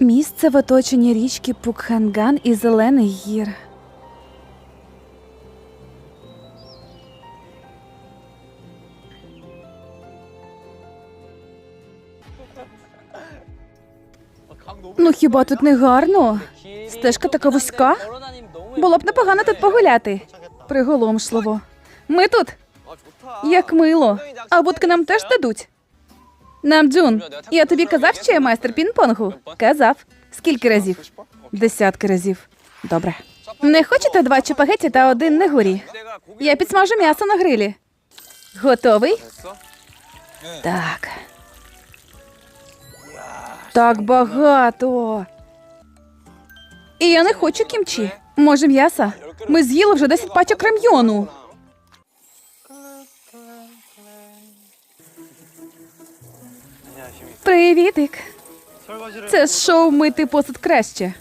Місце в оточенні річки Пукханган і зелених гір. Ну хіба тут не гарно? Стежка така вузька. Було б непогано тут погуляти. Приголомшливо. Ми тут. Як мило. А будки нам теж дадуть. Намджун, я тобі казав, що я майстер пінг-понгу? Казав. Скільки разів? Десятки разів. Добре. Не хочете два чапагеті та один негурі? Я підсмажу м'ясо на грилі. Готовий? Так. Так багато. І я не хочу кімчі. Може, м'яса? Ми з'їли вже 10 пачок рем'йону. Привітик. Це з шоу мити посуд краще.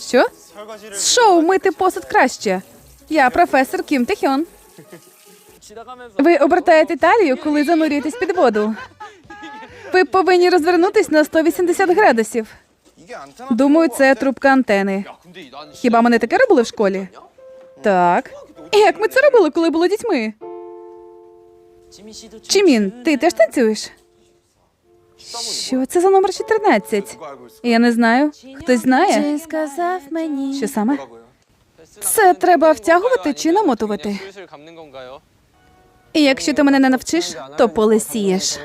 Що? Шоу мити посуд краще. Я професор Кім Техьон. Ви обертаєте талію, коли занурюєтесь під воду. Ви повинні розвернутись на 180 градусів. Думаю, це трубка антени. Хіба ми не таке робили в школі? Так. Як ми це робили, коли були дітьми? Чимін, ти теж танцюєш? Що це за номер 14? Я не знаю. Хтось знає? Чи сказав мені? Що саме? Це треба втягувати чи намотувати. І якщо ти мене не навчиш, то полисієш.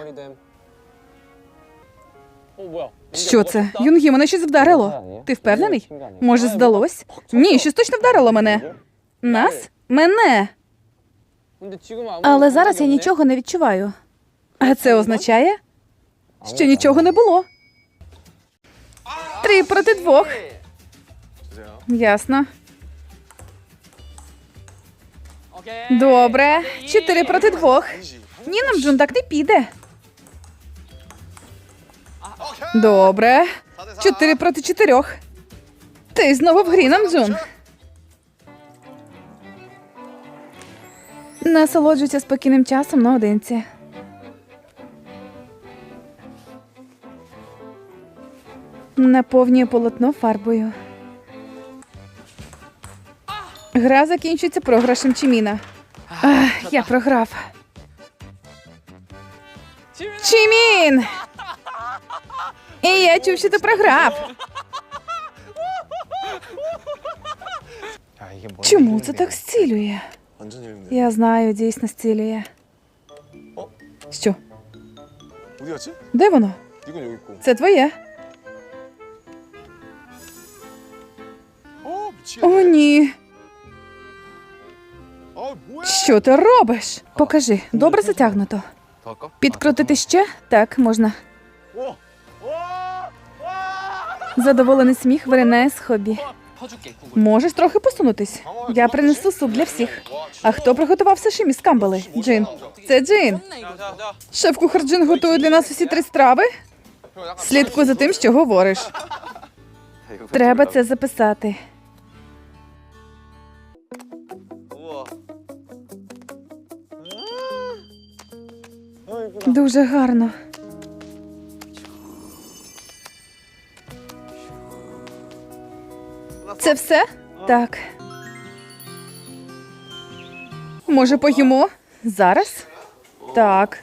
Що це? Юнгі, мене щось вдарило. Ти впевнений? Може, здалось? Ні, щось точно вдарило мене. Нас? Мене. Але зараз я нічого не відчуваю. А це означає, що нічого не було. Три проти двох. Ясно. Добре. Чотири проти двох. Ні, нам Джун так не піде. Добре. Чотири проти чотирьох. Ти знову в грі, Намджун. Насолоджуйся спокійним часом наодинці. Наповнює полотно фарбою. Гра закінчується програшем Чіміна. Ах, Я програв. Чімін! І я чув, що ти програв. Чому це так зцілює? Я знаю, дійсно зцілює. Що? Де воно? Це твоє. О, ні. Що ти робиш? Покажи. Добре затягнуто. Підкрутити ще? Так, можна. Задоволений сміх виринає з хобі. Можеш трохи посунутись. Я принесу суп для всіх. А хто приготував сашимі з камбали? Джин. Це Джин. Шеф-кухар Джин готує для нас усі три страви. Слідкуй за тим, що говориш. Треба це записати. дуже гарно. Це все? Так. Може, поїмо? Зараз? Так.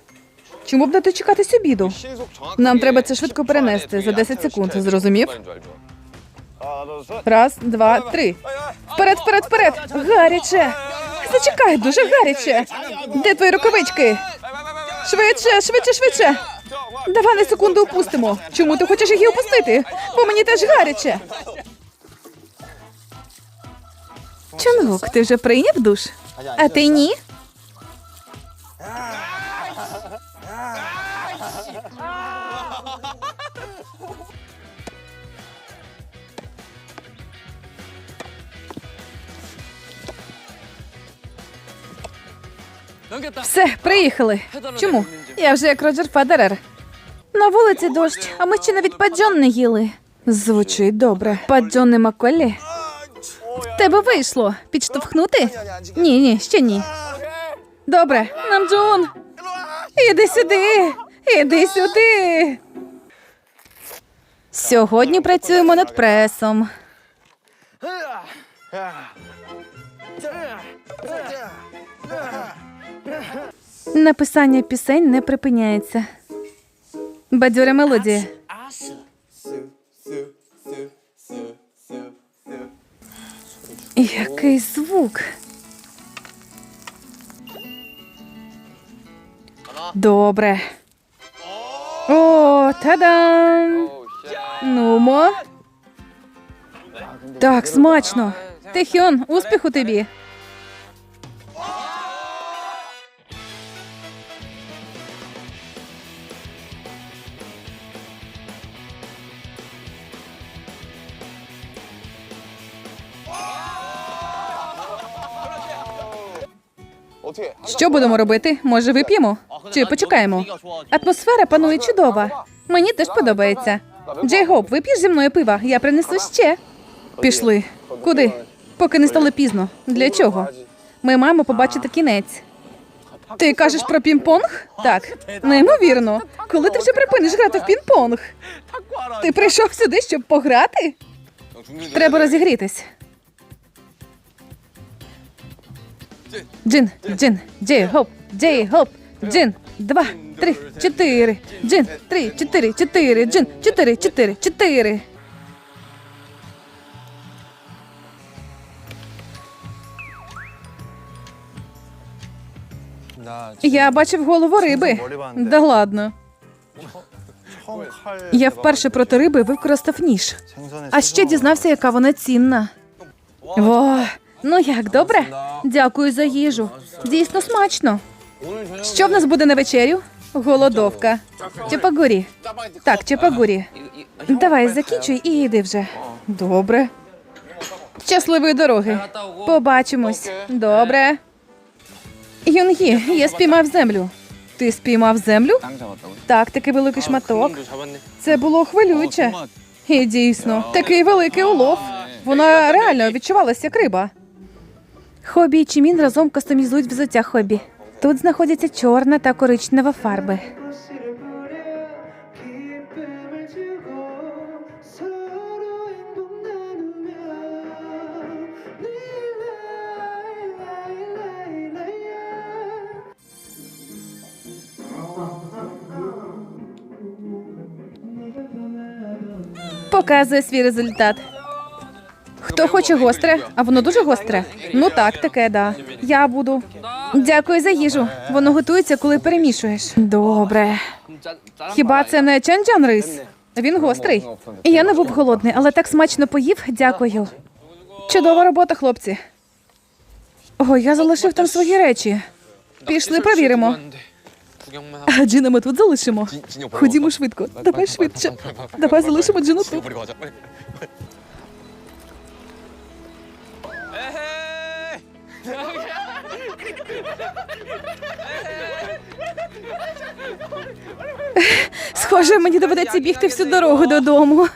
Чому б не дочекатись обіду? Нам треба це швидко перенести за 10 секунд. Зрозумів? Раз, два, три. Вперед, вперед, вперед! Гаряче! Зачекай, дуже гаряче. Де твої рукавички? Швидше, швидше, швидше! Давай на секунду опустимо. Чому ти хочеш її опустити? Бо мені теж гаряче. Чонгук, ти вже прийняв душ? А ти ні? Все, приїхали. Чому? Я вже як Роджер Федерер. На вулиці дощ, а ми ще навіть паджон не їли. Звучить добре. Паджон і Макколі? В тебе вийшло. Підштовхнути? Ні, ні, ще ні. Добре, Намджун. Іди сюди. Іди сюди. Сьогодні працюємо над пресом. Написання пісень не припиняється. Бадьора мелодія. Який звук. Добре. О, та-дам! Нумо. Так, смачно. Тихіон, успіху тобі. Що будемо робити? Може, вип'ємо? Чи почекаємо? Атмосфера панує чудова. Мені теж подобається. Джей Гоп, вип'єш зі мною пива? Я принесу ще. Пішли. Куди? Поки не стало пізно. Для чого? Ми маємо побачити кінець. Ти кажеш про пінг-понг? Так, неймовірно. Коли ти вже припиниш грати в пінг-понг? Ти прийшов сюди, щоб пограти? Треба розігрітись. Джин, джин, джей хоп, джей хоп, джин, два, три, чотири, джин, три, чотири, чотири, джин, чотири, чотири, чотири. Я бачив голову риби. Да ладно. Я вперше проти риби використав ніж. А ще дізнався, яка вона цінна. Во, ну як добре? Дякую за їжу. Дійсно смачно. Що в нас буде на вечерю? Голодовка. Чепагурі. Так, чепагурі. Давай закінчуй і йди вже. Добре. Щасливої дороги. Побачимось. Добре. Юнгі, я спіймав землю. Ти спіймав землю? Так, такий великий шматок. Це було хвилююче. І дійсно, такий великий улов. Вона реально відчувалася як риба. Хобі і чимін разом кастомізують взуття хобі. Тут знаходяться чорна та коричнева фарби. Показує свій результат. Хто хоче гостре? А воно дуже гостре. Ну так, таке, да. Я буду. Дякую за їжу. Воно готується, коли перемішуєш. Добре. Хіба це не чанджан рис? Він гострий. Я не був голодний, але так смачно поїв. Дякую. Чудова робота, хлопці. О, я залишив там свої речі. Пішли, перевіримо. А Джина ми тут залишимо. Ходімо швидко. Давай швидше. Давай залишимо Джину тут. Схоже, мені доведеться бігти всю дорогу додому.